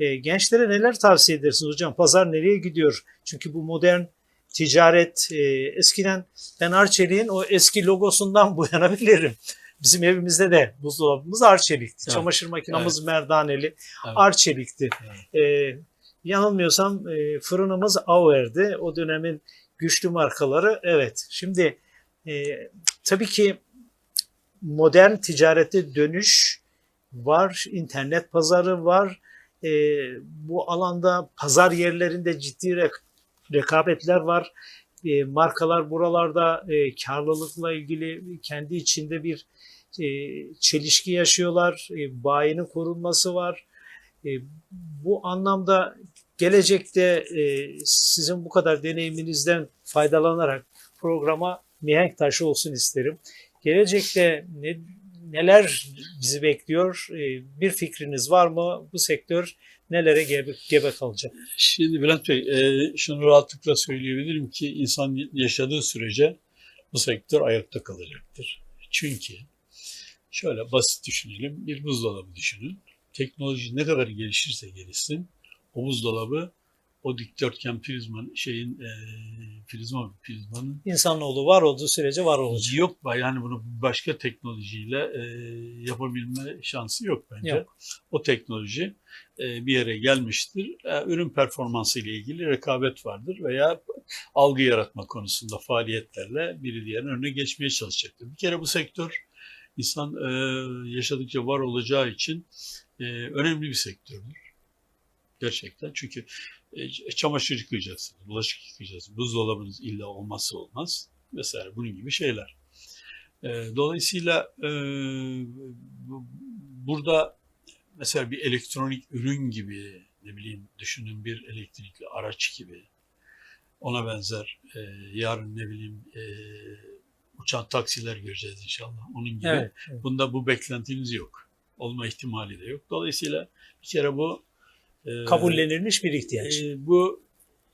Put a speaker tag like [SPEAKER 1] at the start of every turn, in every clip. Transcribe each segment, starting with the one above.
[SPEAKER 1] E, gençlere neler tavsiye edersiniz hocam? Pazar nereye gidiyor? Çünkü bu modern ticaret e, eskiden ben Arçelik'in o eski logosundan bu yana bilirim. Bizim evimizde de buzdolabımız Arçelik'ti.
[SPEAKER 2] Evet.
[SPEAKER 1] Çamaşır makinamız merdaneli
[SPEAKER 2] Evet.
[SPEAKER 1] Arçelik'ti. E, yanılmıyorsam e, fırınımız Auer'di. O dönemin güçlü markaları. Evet. Şimdi e, tabii ki modern ticarete dönüş var. internet pazarı var. E, bu alanda pazar yerlerinde ciddi rek- rekabetler var. E, markalar buralarda e, karlılıkla ilgili kendi içinde bir e, çelişki yaşıyorlar. E, bayinin korunması var. E, bu anlamda gelecekte e, sizin bu kadar deneyiminizden faydalanarak programa mihenk taşı olsun isterim. Gelecekte ne, neler bizi bekliyor? E, bir fikriniz var mı? Bu sektör nelere gebe, gebe kalacak?
[SPEAKER 2] Şimdi Bülent Bey, e, şunu rahatlıkla söyleyebilirim ki insan yaşadığı sürece bu sektör ayakta kalacaktır. Çünkü şöyle basit düşünelim, bir buzdolabı düşünün. Teknoloji ne kadar gelişirse gelişsin, o buzdolabı o dikdörtgen prizman şeyin e, prizma prizmanın
[SPEAKER 1] İnsanoğlu var olduğu sürece var olacak.
[SPEAKER 2] yok yani bunu başka teknolojiyle e, yapabilme şansı yok bence.
[SPEAKER 1] Yok.
[SPEAKER 2] O teknoloji e, bir yere gelmiştir. E, ürün performansı ile ilgili rekabet vardır veya algı yaratma konusunda faaliyetlerle biri diğerinin önüne geçmeye çalışacaktır. Bir kere bu sektör insan e, yaşadıkça var olacağı için e, önemli bir sektördür. Gerçekten çünkü çamaşır yıkayacaksınız, bulaşık yıkayacaksınız, buzdolabınız illa olmazsa olmaz vesaire bunun gibi şeyler. E, dolayısıyla e, bu- burada mesela bir elektronik ürün gibi ne bileyim düşünün bir elektrikli araç gibi ona benzer e, yarın ne bileyim e, uçan taksiler göreceğiz inşallah onun gibi.
[SPEAKER 1] Evet. evet.
[SPEAKER 2] Bunda bu beklentiniz yok. Olma ihtimali de yok. Dolayısıyla bir kere bu e,
[SPEAKER 1] Kabullenilmiş bir ihtiyaç.
[SPEAKER 2] e, bu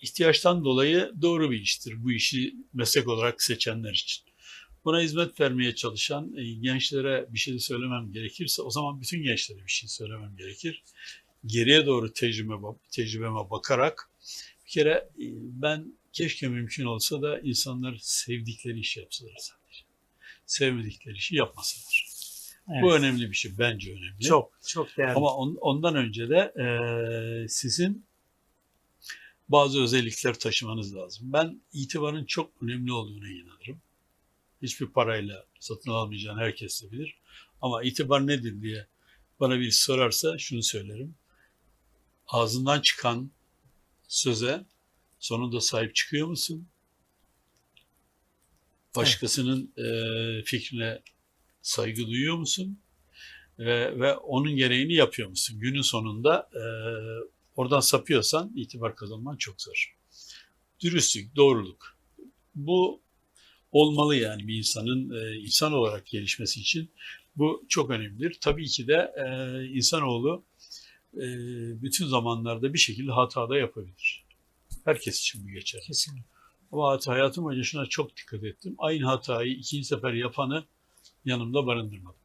[SPEAKER 2] ihtiyaçtan dolayı doğru bir iştir. Bu işi meslek olarak seçenler için. Buna hizmet vermeye çalışan e, gençlere bir şey söylemem gerekirse o zaman bütün gençlere bir şey söylemem gerekir. Geriye doğru tecrübe, tecrübeme bakarak bir kere e, ben keşke mümkün olsa da insanlar sevdikleri işi yapsalar sadece. Sevmedikleri işi yapmasalar.
[SPEAKER 1] Evet.
[SPEAKER 2] Bu önemli bir şey. Bence önemli.
[SPEAKER 1] Çok çok değerli.
[SPEAKER 2] Ama on- ondan önce de eee, sizin bazı özellikler taşımanız lazım. Ben itibarın çok önemli olduğuna inanırım. Hiçbir parayla satın alamayacağını herkes de bilir. Ama itibar nedir diye bana bir sorarsa şunu söylerim. Ağzından çıkan söze sonunda sahip çıkıyor musun? Başkasının eee, fikrine saygı duyuyor musun? ve, ve onun gereğini yapıyor musun? Günün sonunda e, oradan sapıyorsan itibar kazanman çok zor. Dürüstlük, doğruluk. Bu olmalı yani bir insanın e, insan olarak gelişmesi için. Bu çok önemlidir. Tabii ki de e, insanoğlu e, bütün zamanlarda bir şekilde hata da yapabilir. Herkes için bu geçer.
[SPEAKER 1] Kesinlikle.
[SPEAKER 2] Ama hayatım boyunca şuna çok dikkat ettim. Aynı hatayı ikinci sefer yapanı yanımda barındırmadım.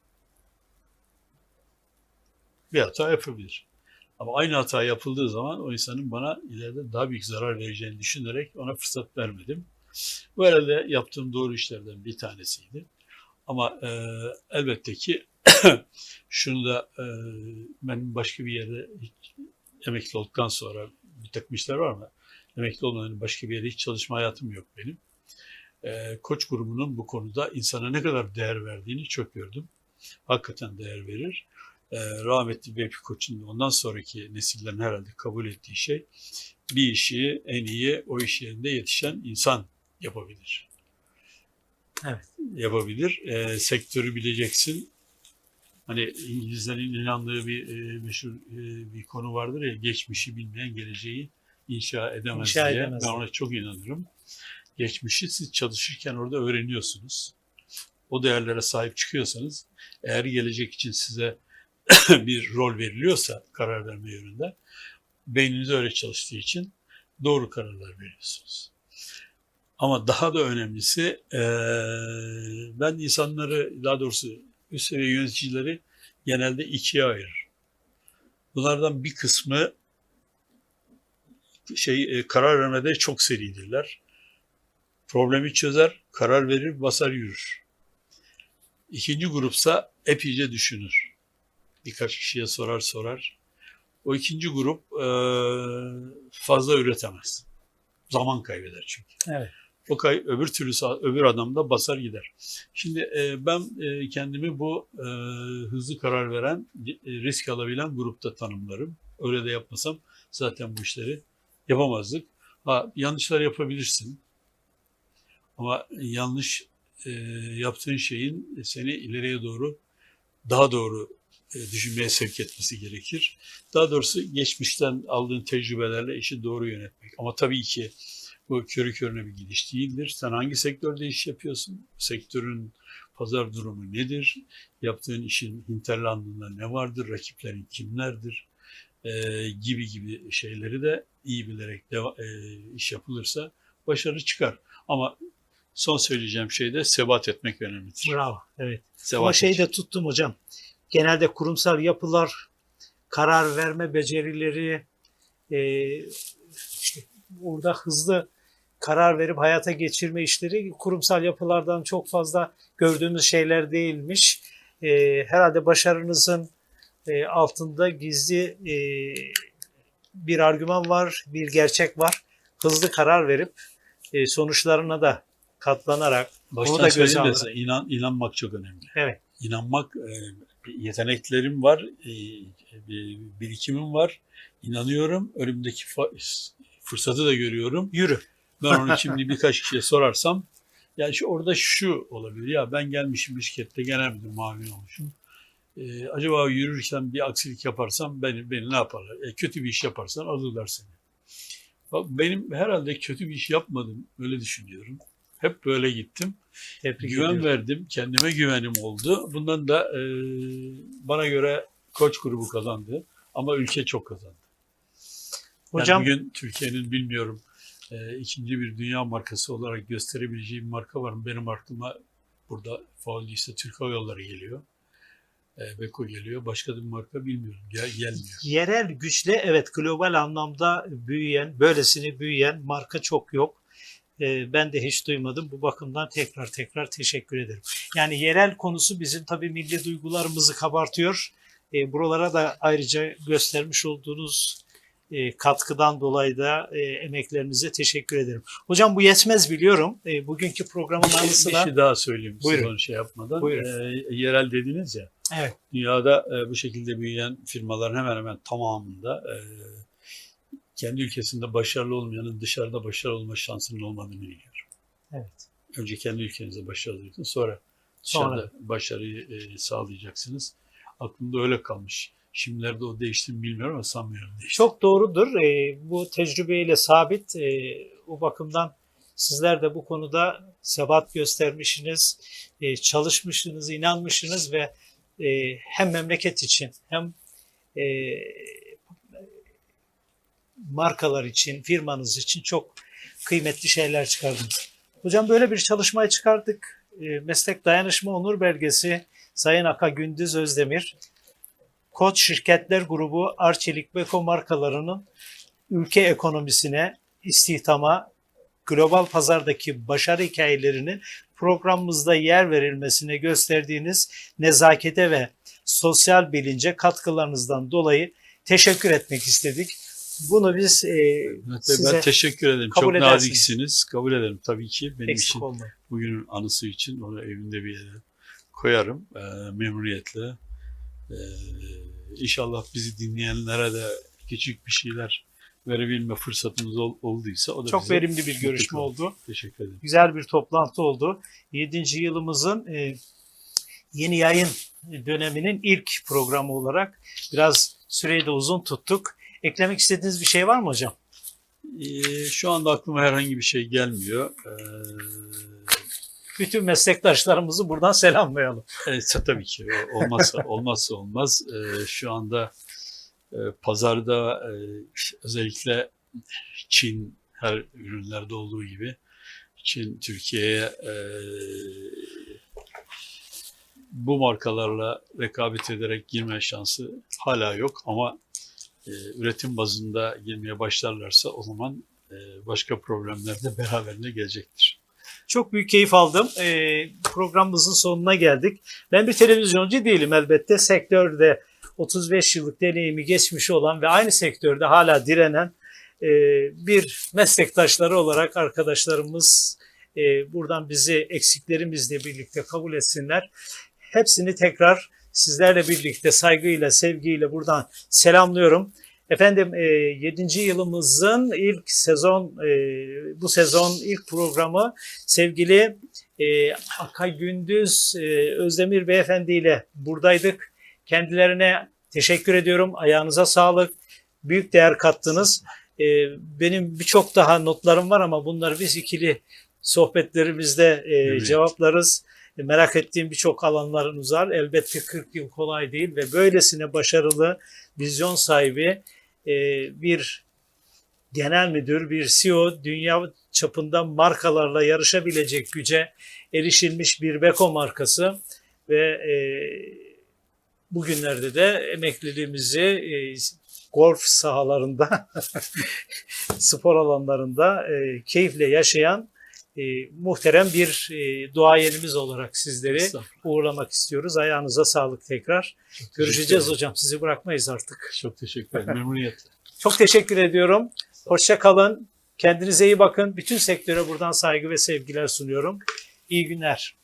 [SPEAKER 2] Bir hata yapabilir. Ama aynı hata yapıldığı zaman o insanın bana ileride daha büyük zarar vereceğini düşünerek ona fırsat vermedim. Bu herhalde yaptığım doğru işlerden bir tanesiydi. Ama e, elbette ki şunu da e, ben başka bir yerde hiç, emekli olduktan sonra bir takım işler var mı? Emekli olmadan başka bir yerde hiç çalışma hayatım yok benim. E, Koç grubunun bu konuda insana ne kadar değer verdiğini çok gördüm. Hakikaten değer verir. E, rahmetli Vehbi Koç'un ondan sonraki nesillerin herhalde kabul ettiği şey bir işi en iyi o iş yerinde yetişen insan yapabilir.
[SPEAKER 1] Evet.
[SPEAKER 2] Yapabilir. E, sektörü bileceksin. Hani İngilizlerin inandığı bir e, meşhur e, bir konu vardır ya geçmişi bilmeyen geleceği inşa edemez
[SPEAKER 1] İnşa
[SPEAKER 2] diye.
[SPEAKER 1] edemez.
[SPEAKER 2] Ben ona çok inanırım. Geçmişi siz çalışırken orada öğreniyorsunuz. O değerlere sahip çıkıyorsanız eğer gelecek için size bir rol veriliyorsa karar verme yönünde beyniniz öyle çalıştığı için doğru kararlar veriyorsunuz. Ama daha da önemlisi ben insanları daha doğrusu üst seviye yöneticileri genelde ikiye ayırır. Bunlardan bir kısmı şey karar vermede çok seridirler. Problemi çözer, karar verir, basar yürür. İkinci grupsa epeyce düşünür. Birkaç kişiye sorar sorar. O ikinci grup e, fazla üretemez. Zaman kaybeder çünkü.
[SPEAKER 1] Evet.
[SPEAKER 2] O kay, öbür türlü öbür adam da basar gider. Şimdi e, ben e, kendimi bu e, hızlı karar veren, e, risk alabilen grupta tanımlarım. Öyle de yapmasam zaten bu işleri yapamazdık. Ha, yanlışlar yapabilirsin. Ama yanlış e, yaptığın şeyin seni ileriye doğru daha doğru e, düşünmeye sevk etmesi gerekir. Daha doğrusu geçmişten aldığın tecrübelerle işi doğru yönetmek. Ama tabii ki bu körü körüne bir gidiş değildir. Sen hangi sektörde iş yapıyorsun? Sektörün pazar durumu nedir? Yaptığın işin hinterlandında ne vardır? Rakiplerin kimlerdir? Ee, gibi gibi şeyleri de iyi bilerek deva- e, iş yapılırsa başarı çıkar. Ama son söyleyeceğim şey de sebat etmek önemlidir.
[SPEAKER 1] Bravo. Evet.
[SPEAKER 2] Sebat
[SPEAKER 1] Ama şeyi
[SPEAKER 2] edecek.
[SPEAKER 1] de tuttum hocam. Genelde kurumsal yapılar, karar verme becerileri, e, işte orada hızlı karar verip hayata geçirme işleri kurumsal yapılardan çok fazla gördüğümüz şeyler değilmiş. E, herhalde başarınızın e, altında gizli e, bir argüman var, bir gerçek var. Hızlı karar verip e, sonuçlarına da katlanarak
[SPEAKER 2] Baştan
[SPEAKER 1] onu da göze alarak.
[SPEAKER 2] inan, inanmak çok önemli.
[SPEAKER 1] Evet.
[SPEAKER 2] İnanmak, e, yeteneklerim var, e, bir birikimim var. İnanıyorum, önümdeki fırsatı da görüyorum.
[SPEAKER 1] Yürü.
[SPEAKER 2] Ben onu şimdi birkaç kişiye sorarsam, yani şu, orada şu olabilir. Ya ben gelmişim bir şirkette genel müdür mavin olmuşum. E, acaba yürürken bir aksilik yaparsam beni, beni ne yaparlar? E, kötü bir iş yaparsan alırlar seni. Bak, Benim herhalde kötü bir iş yapmadım. Öyle düşünüyorum. Hep böyle gittim.
[SPEAKER 1] Tebrik
[SPEAKER 2] Güven
[SPEAKER 1] ediyorum.
[SPEAKER 2] verdim. Kendime güvenim oldu. Bundan da e, bana göre koç grubu kazandı. Ama ülke çok kazandı.
[SPEAKER 1] Hocam
[SPEAKER 2] Yani bugün Türkiye'nin bilmiyorum e, ikinci bir dünya markası olarak gösterebileceği bir marka var mı? Benim aklıma burada faal ise Türk Hava Yolları geliyor. E, Beko geliyor. Başka bir marka bilmiyorum. Gel, gelmiyor.
[SPEAKER 1] yerel güçle evet global anlamda büyüyen, böylesini büyüyen marka çok yok. Ee, ben de hiç duymadım. Bu bakımdan tekrar tekrar teşekkür ederim. Yani yerel konusu bizim tabii milli duygularımızı kabartıyor. Ee, buralara da ayrıca göstermiş olduğunuz e, katkıdan dolayı da e, emeklerinize teşekkür ederim. Hocam bu yetmez biliyorum. E, bugünkü programın
[SPEAKER 2] Bir
[SPEAKER 1] anısına...
[SPEAKER 2] şey daha söyleyeyim
[SPEAKER 1] Buyurun.
[SPEAKER 2] onu şey yapmadan.
[SPEAKER 1] Buyurun.
[SPEAKER 2] E, yerel dediniz ya.
[SPEAKER 1] Evet.
[SPEAKER 2] Dünyada e, bu şekilde büyüyen firmaların hemen hemen tamamında e, kendi ülkesinde başarılı olmayanın dışarıda başarılı olma şansının olmadığını biliyorum.
[SPEAKER 1] Evet.
[SPEAKER 2] Önce kendi ülkenizde başarılı olacaksınız, sonra
[SPEAKER 1] Sonra.
[SPEAKER 2] dışarıda başarıyı e, sağlayacaksınız. Aklımda öyle kalmış. Şimdilerde o değişti mi bilmiyorum ama sanmıyorum değişti.
[SPEAKER 1] Çok doğrudur. E, bu tecrübeyle sabit. E, o bakımdan sizler de bu konuda sebat göstermişsiniz, e, çalışmışsınız, inanmışsınız ve e, hem memleket için hem e, markalar için, firmanız için çok kıymetli şeyler çıkardınız. Hocam böyle bir çalışmayı çıkardık. E, Meslek Dayanışma Onur Belgesi Sayın Aka Gündüz Özdemir Koç Şirketler Grubu Arçelik Beko markalarının ülke ekonomisine, istihdama, global pazardaki başarı hikayelerini programımızda yer verilmesine gösterdiğiniz nezakete ve sosyal bilince katkılarınızdan dolayı teşekkür etmek istedik. Bunu biz e,
[SPEAKER 2] Evet,
[SPEAKER 1] size
[SPEAKER 2] ben teşekkür ederim.
[SPEAKER 1] kabul
[SPEAKER 2] Çok
[SPEAKER 1] edersiniz.
[SPEAKER 2] naziksiniz. Kabul ederim tabii ki. Benim
[SPEAKER 1] eksik
[SPEAKER 2] için
[SPEAKER 1] olmayın.
[SPEAKER 2] bugünün anısı için onu evimde bir yere koyarım e, memnuniyetle. E, inşallah bizi dinleyenlere de küçük bir şeyler verebilme fırsatımız ol- olduysa o da
[SPEAKER 1] Çok verimli bir görüşme oldu.
[SPEAKER 2] Teşekkür ederim.
[SPEAKER 1] Güzel bir toplantı oldu. 7. yılımızın e, yeni yayın döneminin ilk programı olarak biraz süreyi de uzun tuttuk. Eklemek istediğiniz bir şey var mı hocam?
[SPEAKER 2] E, şu anda aklıma herhangi bir şey gelmiyor. E,
[SPEAKER 1] Bütün meslektaşlarımızı buradan selamlayalım.
[SPEAKER 2] Evet tabii ki olmazsa olmazsa olmaz. Ee, şu anda e, pazarda e, özellikle Çin her ürünlerde olduğu gibi Çin Türkiye'ye e, bu markalarla rekabet ederek girme şansı hala yok ama e, üretim bazında girmeye başlarlarsa o zaman e, başka problemler de beraberinde gelecektir.
[SPEAKER 1] Çok büyük keyif aldım. Ee, programımızın sonuna geldik. Ben bir televizyoncu değilim elbette. Sektörde 35 yıllık deneyimi geçmiş olan ve aynı sektörde hala direnen e, bir meslektaşları olarak arkadaşlarımız e, buradan bizi eksiklerimizle birlikte kabul etsinler. Hepsini tekrar sizlerle birlikte saygıyla, sevgiyle buradan selamlıyorum. Efendim 7. yılımızın ilk sezon, e, bu sezon ilk programı sevgili e, Akay Gündüz e, Özdemir Beyefendi ile buradaydık. Kendilerine teşekkür ediyorum. Ayağınıza sağlık. Büyük değer kattınız. E, benim birçok daha notlarım var ama bunları biz ikili sohbetlerimizde e,
[SPEAKER 2] Evet.
[SPEAKER 1] cevaplarız. Merak ettiğim birçok alanlarınız var. Elbette 40 yıl kolay değil ve böylesine başarılı, vizyon sahibi e, bir genel müdür, bir CEO dünya çapında markalarla yarışabilecek güce erişilmiş bir Beko markası ve e, bugünlerde de emekliliğimizi e, golf sahalarında, spor alanlarında e, keyifle yaşayan e, muhterem bir e, duayenimiz olarak sizleri uğurlamak istiyoruz. Ayağınıza sağlık tekrar.
[SPEAKER 2] Çok
[SPEAKER 1] Görüşeceğiz hocam. Sizi bırakmayız artık.
[SPEAKER 2] Çok teşekkür ederim. Memnuniyetle.
[SPEAKER 1] Çok teşekkür ediyorum. Hoşça kalın. Kendinize iyi bakın. Bütün sektöre buradan saygı ve sevgiler sunuyorum. İyi günler.